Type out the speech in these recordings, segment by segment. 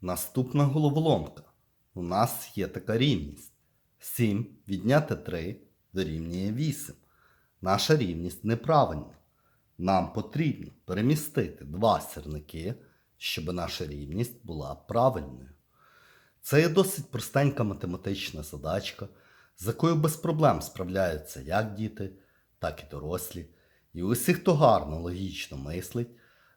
Наступна головоломка. У нас є така рівність. 7 відняти 3 дорівнює 8. Наша рівність неправильна. Нам потрібно перемістити два сірники, щоб наша рівність була правильною. Це є досить простенька математична задачка, з якою без проблем справляються як діти, так і дорослі. І усі, хто гарно логічно мислить,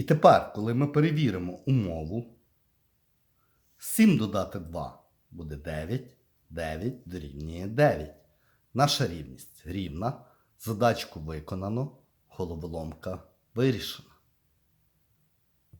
І тепер, коли ми перевіримо умову, 7 додати 2 буде 9, 9 дорівнює 9. Наша рівність рівна. Задачку виконано, головоломка вирішена.